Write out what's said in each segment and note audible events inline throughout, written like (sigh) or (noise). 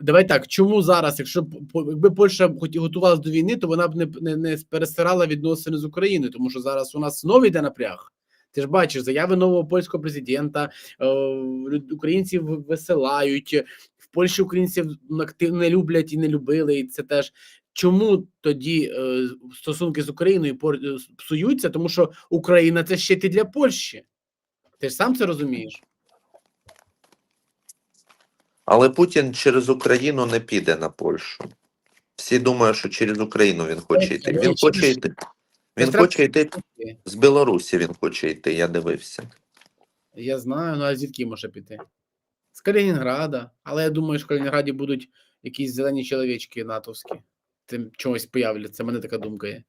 Давай так, чому зараз, якщо якби Польща готувалася до війни, то вона б не, не, не пересирала відносини з Україною, тому що зараз у нас знову йде напряг. Ти ж бачиш заяви нового польського президента, е, українців висилають. В Польщі українців активно не люблять і не любили. І це теж чому тоді е, стосунки з Україною е, псуються? Тому що Україна це щит і для Польщі. Ти ж сам це розумієш? Але Путін через Україну не піде на Польщу. Всі думають, що через Україну він хоче йти. Він хоче йти. Він хоче йти з Білорусі. Він хоче йти. Я дивився. Я знаю, ну а звідки може піти? З Калінінграда. Але я думаю, що в Калінінграді будуть якісь зелені чоловічки натовські. Тим чогось появляться. Мене така думка є.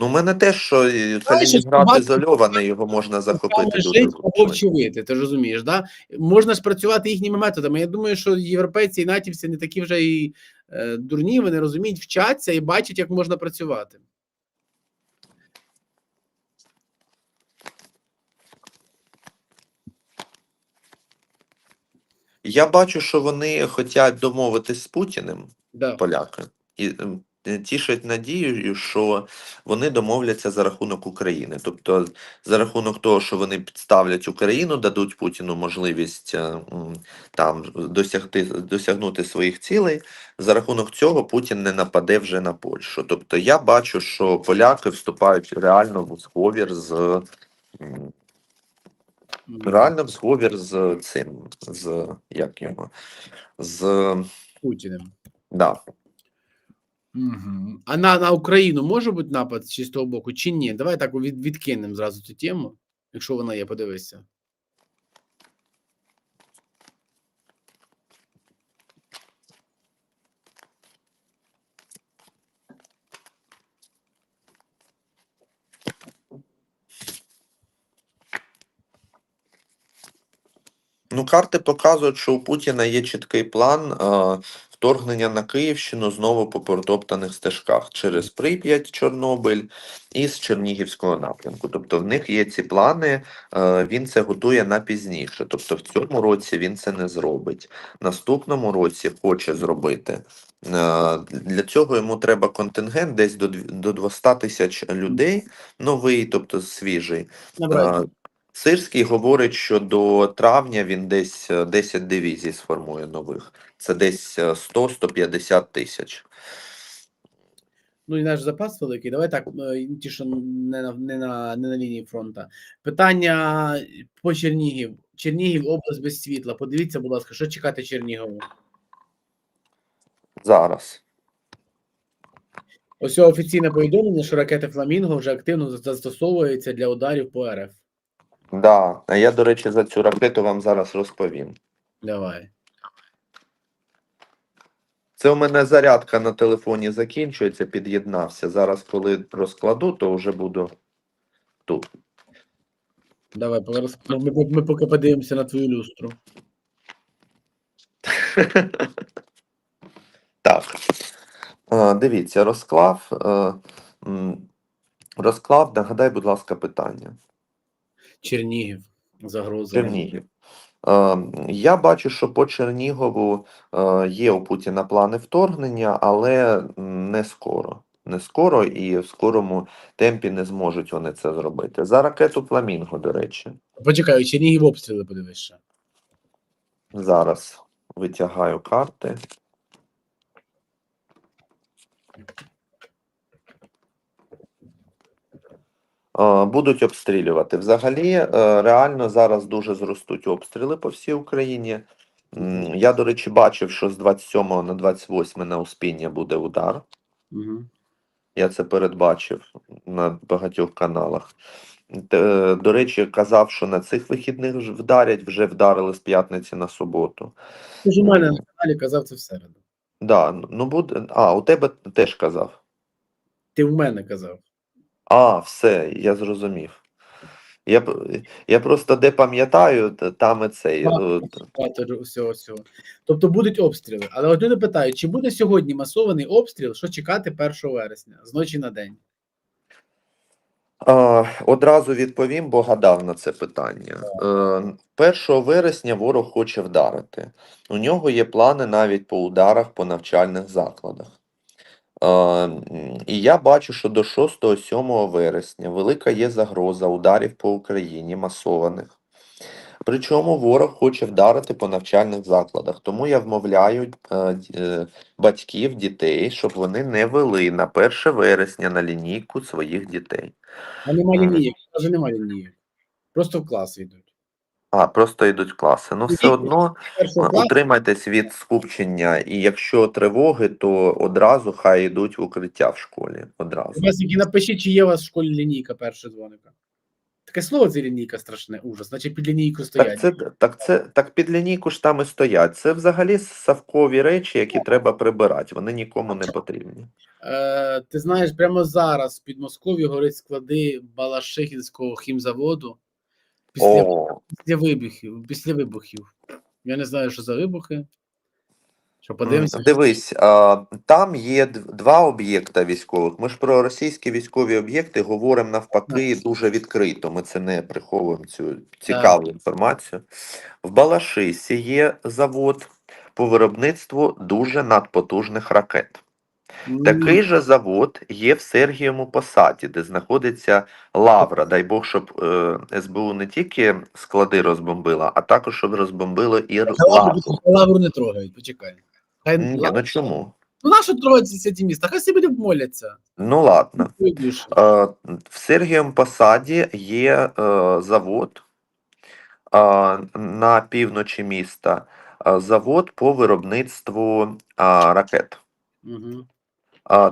Ну, у мене теж, що Калінінград ізольований, його можна захопити швидко. ти розумієш, да? Можна ж працювати їхніми методами. Я думаю, що європейці і натівці не такі вже і е, дурні, вони розуміють, вчаться і бачать, як можна працювати. Я бачу, що вони хочуть домовитись з Путіним, Да. поляки, і ем, тішать надією, що вони домовляться за рахунок України. Тобто, за рахунок того, що вони підставлять Україну, дадуть Путіну можливість е, там досягти досягнути своїх цілей. За рахунок цього Путін не нападе вже на Польщу. Тобто, я бачу, що поляки вступають реально в сговір з. Реально в зговір з цим, з як його, з Путіним. да. Угу. А на, на Україну може бути напад з чистого боку, чи ні? Давай так від, відкинемо зразу цю тему, якщо вона є, подивися. Ну, карти показують, що у Путіна є чіткий план е, вторгнення на Київщину знову по протоптаних стежках через Прип'ять, Чорнобиль і з Чернігівського напрямку. Тобто в них є ці плани, е, він це готує на пізніше. Тобто в цьому році він це не зробить. Наступному році хоче зробити. Е, Для цього йому треба контингент десь до дві- до 200 тисяч людей, новий, тобто свіжий. Набрати. Е, Сирський говорить, що до травня він десь е, 10 дивізій сформує нових. Це десь е, 100-150 тисяч. Ну і наш запас великий. Давай так, е, ті, що не на, не на, не на лінії фронту. Питання по Чернігів. Чернігів область без світла. Подивіться, будь ласка, що чекати Чернігову? Зараз. Ось офіційне повідомлення, що ракети Фламінго вже активно застосовуються для ударів по РФ. Да. А я, до речі, за цю ракету вам зараз розповім. Давай. Це у мене зарядка на телефоні закінчується, під'єднався. Зараз, коли розкладу, то вже буду тут. Давай, зараз ми, ми, ми поки подивимося на твою люстру. (laughs) Так. Е, Дивіться, розклав. е, м, Розклав, нагадай, будь ласка, питання. Чернігів. Загроза. Чернігів. Е, Я бачу, що по Чернігову е, є у Путіна плани вторгнення, але не скоро. Не скоро і в скорому темпі не зможуть вони це зробити. За ракету Фламінго, до речі, Почекай, Чернігів обстріли подивись ще. зараз витягаю карти. Будуть обстрілювати. Взагалі, е, реально зараз дуже зростуть обстріли по всій Україні. Я, до речі, бачив, що з 27 на 28 на Успіння буде удар. Угу. Я це передбачив на багатьох каналах. До речі, казав, що на цих вихідних вдарять, вже вдарили з п'ятниці на суботу. Ти ж у мене на каналі казав це в середу. Да, ну буде. А, у тебе теж казав. Ти в мене казав. А, все, я зрозумів. Я, п- я просто де пам'ятаю, т- там і цей. Так. Багато всього всього. Тобто будуть обстріли. Але от люди питають, чи буде сьогодні масований обстріл, що чекати 1 вересня з ночі на день? Е, Одразу відповім, бо гадав на це питання. Е, 1 вересня ворог хоче вдарити. У нього є плани навіть по ударах по навчальних закладах. Е, І я бачу, що до 6-7 вересня велика є загроза ударів по Україні масованих. Причому ворог хоче вдарити по навчальних закладах. Тому я вмовляю е, е, батьків, дітей, щоб вони не вели на 1 вересня на лінійку своїх дітей. А нема Мгм. лінійок, навіть нема лінійок. Просто в клас йдуть. А, просто йдуть класи. Ну, все одно е, утримайтесь від скупчення, і якщо тривоги, то одразу хай йдуть в укриття в школі. Одразу. тільки напишіть, чи є у вас в школі лінійка перше дзвоника. Таке слово це лінійка страшне, ужас, значить під лінійкою стоять. Так, це так, це так під лінійку ж там і стоять. Це взагалі савкові речі, які треба прибирати. Вони нікому не потрібні. Е, ти знаєш, прямо зараз під Москов'ю горять склади Балашихінського хімзаводу після, О, після вибухів. Після вибухів. Я не знаю, що за вибухи. Що подивимося. дивись, а, там є два об'єкта військових. Ми ж про російські військові об'єкти говоримо навпаки дуже відкрито. Ми це не приховуємо цю цікаву інформацію. В Балашисі є завод по виробництву дуже надпотужних ракет. Такий же завод є в Сергієвому Посаді, де знаходиться Лавра. Дай Бог, щоб е, СБУ не тільки склади розбомбила, а також щоб розбомбило і Лавру, Лавру. не трогають, почекай. Хай Ні, лавру- ну чому? Ну нащо трогають ці міста? Хай собі моляться. Ну ладно. Е, в Сергієвому Посаді є е, завод е, на півночі міста, е, завод по виробництву е, ракет. Угу.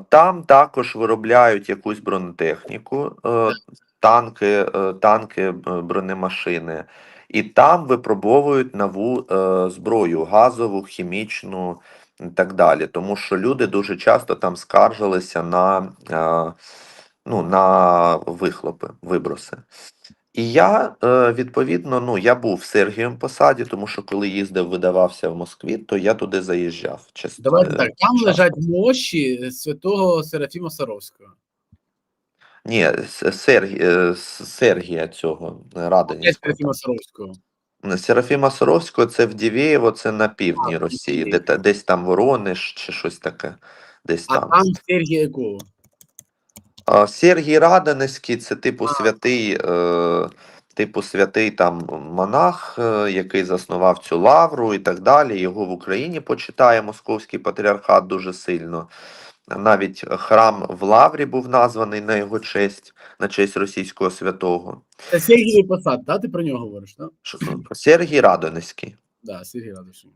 Там також виробляють якусь бронетехніку, е, танки, е, танки, е, бронемашини, і там випробовують нову зброю газову, хімічну і так далі. Тому що люди дуже часто там скаржилися на, ну, на вихлопи, виброси. І я, е, відповідно, ну, я був в Сергієвому посаді, тому що коли їздив, видавався в Москві, то я туди заїжджав. Част- Давайте е, так. Там часто. лежать мощі святого Серафіма Саровського. Ні, С- Сергі, е, С- Сергія цього е, Радонівського. Серафіма Саровського. Серафіма Саровського це в Дівєєво, це на півдні А, Росії, де, десь там Воронеж чи щось таке. Десь А там. там Сергія якого? Сергій Радонезький це типу святий, е, типу святий там монах, е, який заснував цю лавру і так далі. Його в Україні почитає московський патріархат дуже сильно. Навіть храм в Лаврі був названий на його честь, на честь російського святого. Це Сергієвий посад, так? Ти про нього говориш, так? Ш- Сергій Радонезький. Да, Сергій Радушин.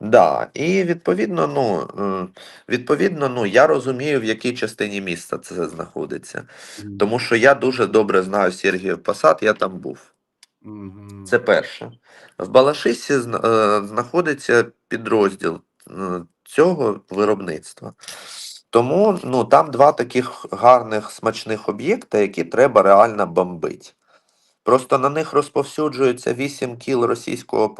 Да, і відповідно, ну, е, відповідно, ну, я розумію, в якій частині міста це знаходиться. Тому що я дуже добре знаю Сергіїв Посад, я там був. Мгм. Це перше. В Балашисі зна- е, знаходиться підрозділ е, цього виробництва. Тому ну, там два таких гарних смачних об'єкта, які треба реально бомбити. Просто на них розповсюджується 8 кіл російського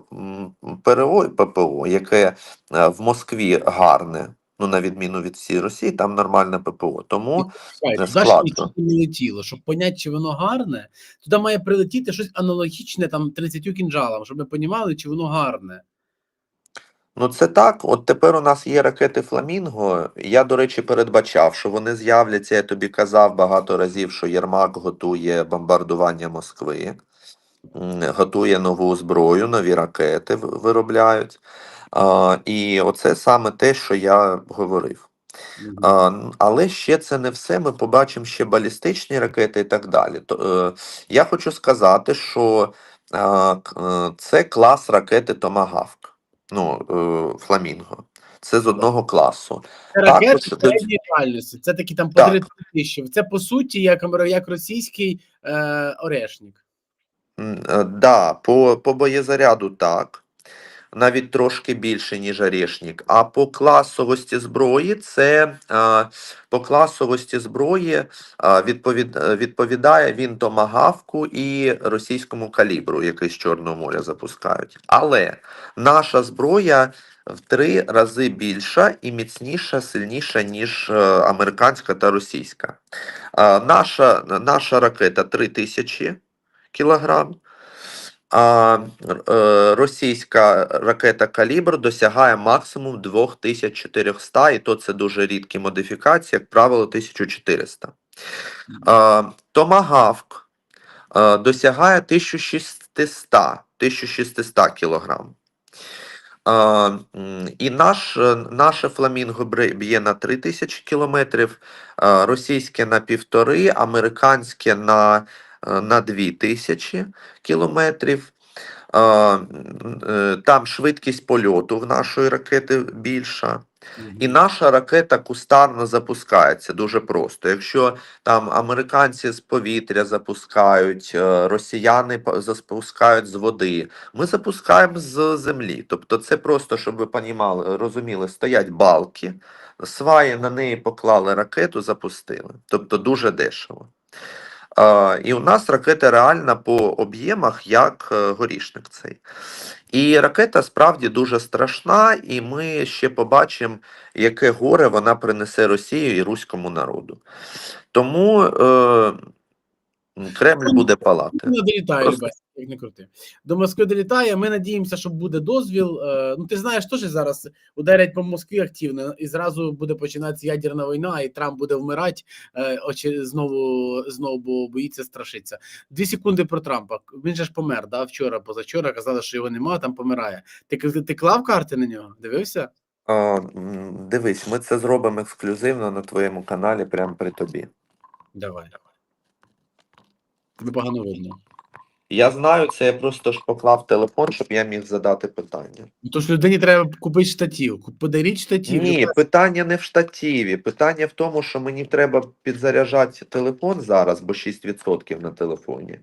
ПРО і ППО, яке е, в Москві гарне, ну на відміну від всієї Росії, там нормальне ППО. Тому не складно. не летіло. Щоб поняти, чи воно гарне, туди має прилетіти щось аналогічне там 30 кінжалам, щоб ми розуміли, чи воно гарне. Ну, це так. От тепер у нас є ракети Фламінго. Я, до речі, передбачав, що вони з'являться. Я тобі казав багато разів, що Єрмак готує бомбардування Москви, готує нову зброю, нові ракети виробляють. А, і оце саме те, що я говорив. А, але ще це не все. Ми побачимо ще балістичні ракети і так далі. То, е, я хочу сказати, що е, це клас ракети Томагавк. Ну, е, Фламінго. Це з одного класу. Це ракети середньої дальності. Це такі там по три 30 тисяч. Це по суті як, як російський е, орешник. Так, е, Да, по, по боєзаряду так. Навіть трошки більше, ніж Орешник. А по класовості зброї це по класовості зброї відповідає він томагавку і російському калібру, який з Чорного моря запускають. Але наша зброя в три рази більша і міцніша, сильніша, ніж е, американська та російська. Наша, наша ракета 3000 кілограм. А е, російська ракета Калібр досягає максимум 2400, і то це дуже рідкі модифікації, як правило, 1400. А, Томагавк е, досягає 1600, 1600 кілограм. А, і наш, е, наше фламінго б'є на 3000 кілометрів, а, російське на півтори, американське на, на 2000 кілометрів. Е, Там швидкість польоту в нашої ракети більша. І наша ракета кустарно запускається дуже просто. Якщо там американці з повітря запускають, е, росіяни запускають з води, ми запускаємо з землі. Тобто, це просто, щоб ви понімали, розуміли, стоять балки, сваї на неї поклали ракету, запустили. Тобто дуже дешево. І у нас ракета реальна по об'ємах, як е, горішник цей. І ракета справді дуже страшна, і ми ще побачимо, яке горе вона принесе Росію і руському народу. Тому е, Кремль буде палати. Не долітає, Просто- як не крути. До Москви долітає. Ми надіємося, що буде дозвіл. Е, Ну, ти знаєш, теж зараз ударять по Москві активно, і зразу буде починатися ядерна війна, і Трамп буде вмирати. е, Очі знову знову бо боїться страшиться. Дві секунди про Трампа. Він же ж помер, да? Вчора, позавчора казали, що його немає, там помирає. Ти, ти, клав карти на нього? Дивився? М, дивись, ми це зробимо ексклюзивно на твоєму каналі, прямо при тобі. Давай, давай. Погано видно. Я знаю це, я просто ж поклав телефон, щоб я міг задати питання. Ну, то ж людині треба купити штатів. Подаріть штатів. Ні, питання не в штативі. Питання в тому, що мені треба підзаряджати телефон зараз, бо 6% на телефоні.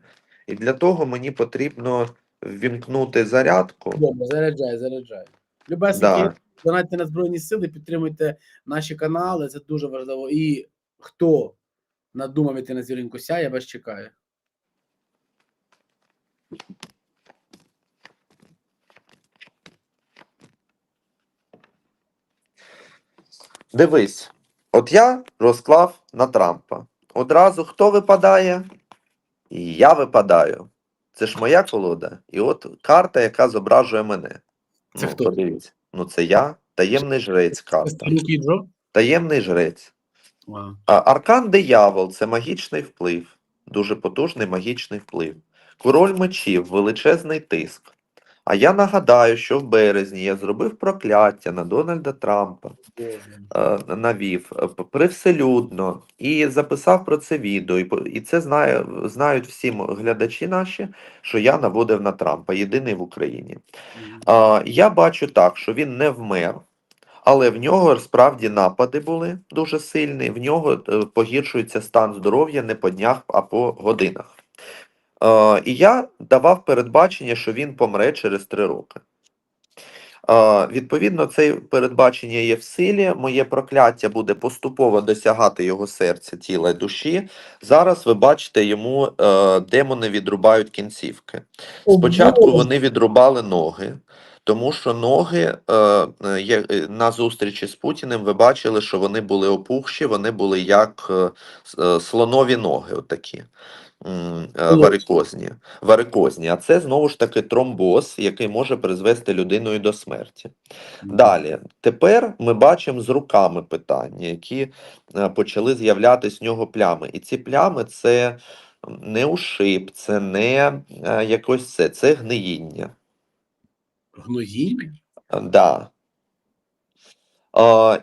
І для того мені потрібно ввімкнути зарядку. Добре, заряджай, заряджай. Любесики, Да. донатьте на Збройні Сили, підтримуйте наші канали, це дуже важливо. І хто надумав іти на зіринку ся, я вас чекаю. Дивись, от я розклав на Трампа. Одразу хто випадає? Я випадаю. Це ж моя колода. І от карта, яка зображує мене. Це ну, хто? Подивіться. Ну, це я, таємний жрець карта. Таємний жрець. А, А, Аркан диявол це магічний вплив, дуже потужний магічний вплив. Король мечів, величезний тиск. А я нагадаю, що в березні я зробив прокляття на Дональда Трампа, е, навів е, привселюдно і записав про це відео. І, і це знає, знають всі глядачі наші, що я наводив на Трампа, єдиний в Україні. Я бачу так, що він не вмер, але в нього справді напади були дуже сильні. В нього е, погіршується стан здоров'я не по днях, а по годинах. Е, і я давав передбачення, що він помре через три роки. Е, відповідно, це передбачення є в силі. Моє прокляття буде поступово досягати його серця, тіла і душі. Зараз ви бачите, йому е, демони відрубають кінцівки. Спочатку вони відрубали ноги, тому що ноги е, е, на зустрічі з Путіним ви бачили, що вони були опухші, вони були як слонові ноги, отакі. Е. Варикозні. Варикозні. А це знову ж таки тромбоз, який може призвести людину і до смерті. Далі, тепер ми бачимо з руками питання, які е, почали з'являтися в нього плями. І ці плями це не ушиб, це не е, якось це, це гниїння. Гноїння? Да.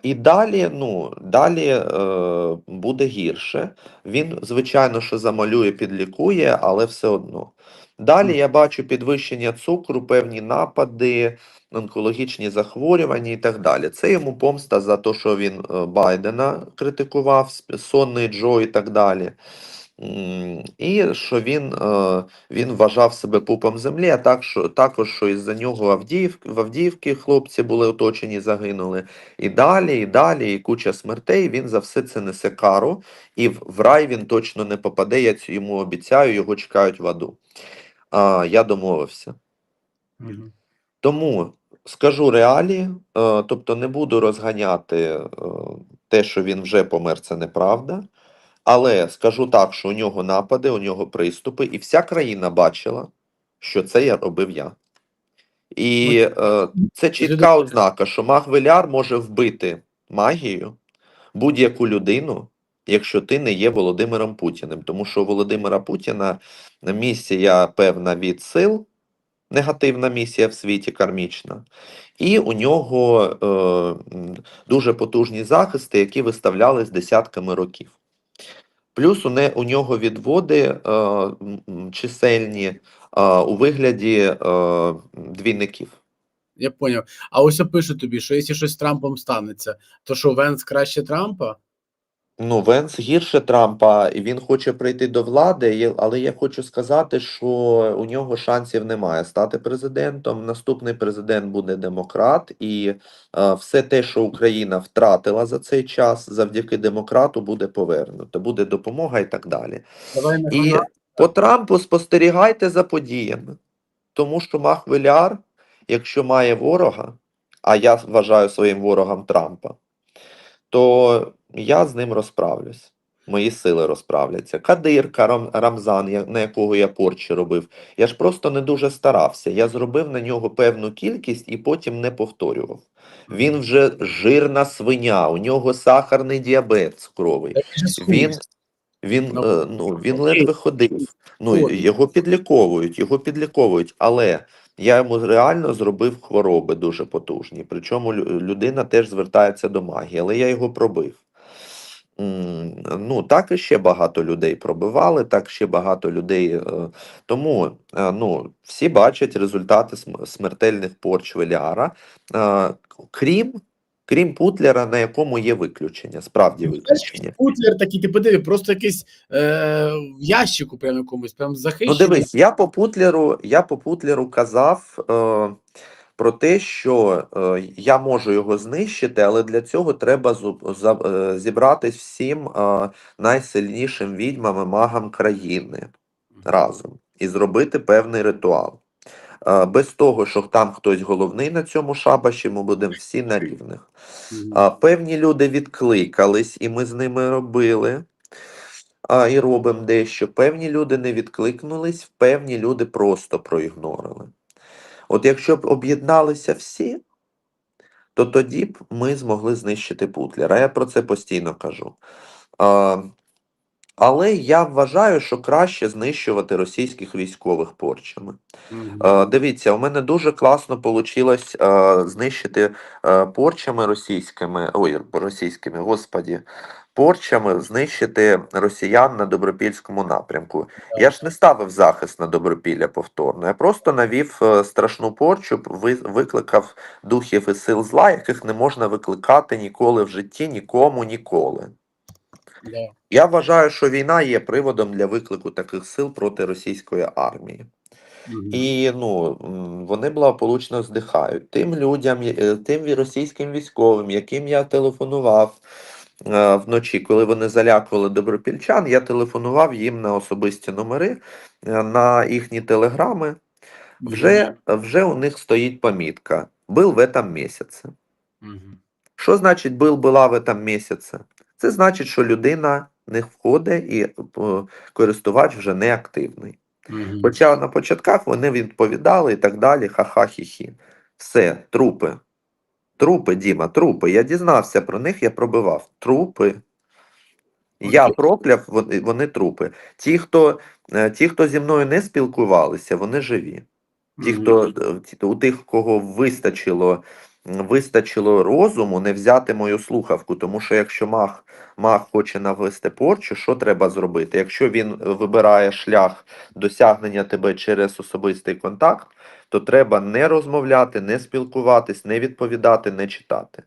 І далі, ну, далі е, буде гірше. Він, звичайно, що замалює, підлікує, але все одно. Далі я бачу підвищення цукру, певні напади, онкологічні захворювання і так далі. Це йому помста за те, що він е, Байдена критикував, сонний Джо і так далі. І що він, е, він вважав себе пупом землі, а так, що, також, що із-за нього Авдіїв, в Авдіївці хлопці були оточені, загинули. І далі, і далі, і куча смертей. Він за все це несе кару, і в, рай він точно не попаде. Я йому обіцяю, його чекають в аду. А, я домовився. Мгм. Тому скажу реалії, е, тобто не буду розганяти е, те, що він вже помер, це неправда. Але скажу так, що у нього напади, у нього приступи, і вся країна бачила, що це я робив я. І е, це чітка ознака, що маг Веляр може вбити магією будь-яку людину, якщо ти не є Володимиром Путіним. Тому що у Володимира Путіна місія певна від сил, негативна місія в світі кармічна, і у нього е, дуже потужні захисти, які виставлялись десятками років. Плюс у, не, у нього відводи е, чисельні е, у вигляді е, двійників. Я поняв. А ось я тобі, що якщо щось з Трампом станеться, то що Венс краще Трампа? Ну, Венс гірше Трампа, і він хоче прийти до влади, але я хочу сказати, що у нього шансів немає стати президентом. Наступний президент буде демократ, і е, все те, що Україна втратила за цей час, завдяки демократу буде повернуто. Буде допомога і так далі. Давай І по Трампу спостерігайте за подіями, тому що Махвеляр, якщо має ворога, а я вважаю своїм ворогом Трампа, то я з ним розправлюсь. Мої сили розправляться. Кадирка, Рам, Рамзан, на якого я порчі робив. Я ж просто не дуже старався. Я зробив на нього певну кількість і потім не повторював. Він вже жирна свиня, у нього сахарний діабет цукровий. Він, він, Ну, е, ну, він ледве ходив. Ну, його підліковують, його підліковують, але я йому реально зробив хвороби дуже потужні. Причому людина теж звертається до магії, але я його пробив. Ну, так і ще багато людей пробивали, так ще багато людей. е, Тому е, ну, всі бачать результати смертельних порч Веліара, е, крім, крім Путлера, на якому є виключення, справді виключення. Путлер такий, ти подиви, просто якийсь е, в ящику прямо якомусь, прям Ну, дивись, я по Путлеру, я по Путлеру казав е, про те, що е, я можу його знищити, але для цього треба е, зібратись всім е, найсильнішим відьмам і магам країни разом і зробити певний ритуал. Без того, що там хтось головний на цьому шабаші, ми будемо всі на рівних. Певні люди відкликались, і ми з ними робили. А, і робимо дещо. Певні люди не відкликнулись, певні люди просто проігнорили. От якщо б об'єдналися всі, то тоді б ми змогли знищити Путлера. Я про це постійно кажу. Але я вважаю, що краще знищувати російських військових порчами. Мгм. Е, Дивіться, у мене дуже класно вийшло знищити е, порчами російськими, ой, російськими, господі, порчами знищити росіян на добропільському напрямку. Я ж не ставив захист на добропілля повторно. Я просто навів е, страшну порчу, ви- викликав духів і сил зла, яких не можна викликати ніколи в житті, нікому, ніколи. Да. Я вважаю, що війна є приводом для виклику таких сил проти російської армії. Мгм. І ну, м, вони благополучно здихають. Тим людям, я- е, тим ві- російським військовим, яким я телефонував е, вночі, коли вони залякували добропільчан, я телефонував їм на особисті номери, е, на їхні телеграми. Вже, вже у них стоїть помітка. Был в этом місяці. Мгм. Що значить был була в этом місяці? Це значить, що людина не входить і е, користувач вже не активний. Мгм. Хоча на початках вони відповідали і так далі, ха-ха, хі-хі. Все, трупи. Трупи, Діма, трупи. Я дізнався про них, я пробивав. Трупи. Я прокляв, вони, вони трупи. Ті хто, е, ті, хто зі мною не спілкувалися, вони живі. Ті, хто е, ті- у тих, кого вистачило, вистачило розуму, не взяти мою слухавку, тому що якщо мах мах хоче навести порчу, що треба зробити? Якщо він вибирає шлях досягнення тебе через особистий контакт, то треба не розмовляти, не спілкуватись, не відповідати, не читати.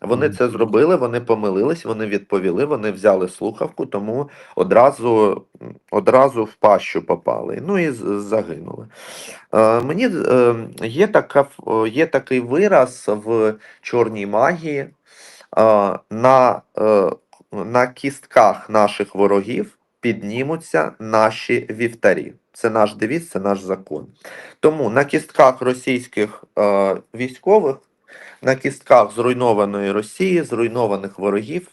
Вони це зробили, вони помилились, вони відповіли, вони взяли слухавку, тому одразу, одразу в пащу попали. Ну і загинули. Е, мені е, є, така, є такий вираз в чорній магії. Е, на, е, на кістках наших ворогів піднімуться наші вівтарі. Це наш девіз, це наш закон. Тому на кістках російських е, військових, на кістках зруйнованої Росії, зруйнованих ворогів,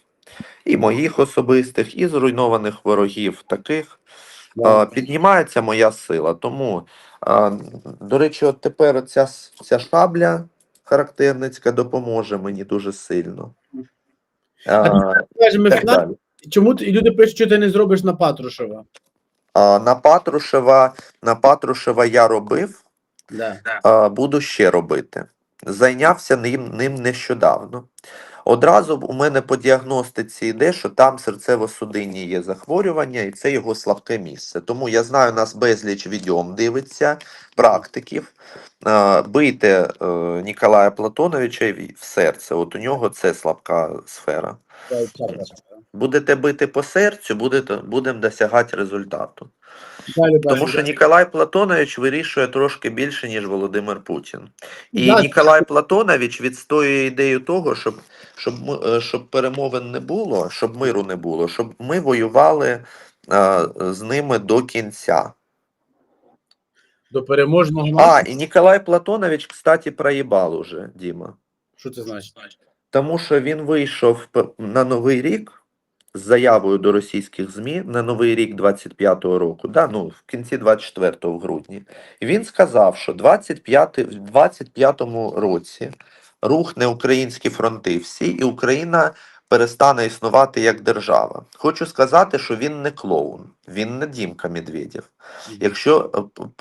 і моїх особистих, і зруйнованих ворогів таких, піднімається моя сила. Тому, до речі, от тепер ця, ця шабля характерницька допоможе мені дуже сильно. Ми так. Чому ти- люди пишуть, що ти не зробиш на Патрушева? А, на Патрушева, на Патрушева я робив, Да. а, буду ще робити. Зайнявся ним, ним нещодавно. Одразу у мене по діагностиці йде, що там серцево-судинні є захворювання, і це його слабке місце. Тому я знаю, нас безліч відьом дивиться, практиків. Бийте е, Ніколая Платоновича в серце. От у нього це слабка сфера. Будете бити по серцю, будете, будемо досягати результату. Далі, Тому далі. що Ніколай Платонович вирішує трошки більше, ніж Володимир Путін. І Да, Ніколай Платонович відстоює ідею того, щоб, щоб, е, щоб перемовин не було, щоб миру не було, щоб ми воювали е, з ними до кінця. До переможного А, і Ніколай Платонович, кстати, проїбав уже, Діма. Що це значить? Тому що він вийшов на Новий рік з заявою до російських ЗМІ на Новий рік 25-го року, да, ну, в кінці 24-го в грудні. Він сказав, що 25, в 25-му році рухне українські фронти всі, і Україна перестане існувати як держава. Хочу сказати, що він не клоун, він не Дімка Медведєв. Якщо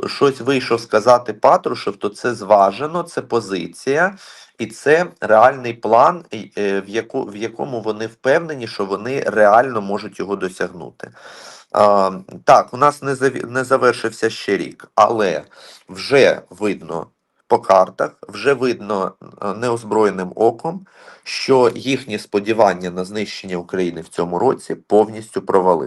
е, щось вийшов сказати Патрушев, то це зважено, це позиція, і це реальний план, е, в, яку, в якому вони впевнені, що вони реально можуть його досягнути. А, так, у нас не, заві- не завершився ще рік, але вже видно по картах, вже видно е, неозброєним оком, що їхні сподівання на знищення України в цьому році повністю провалилися.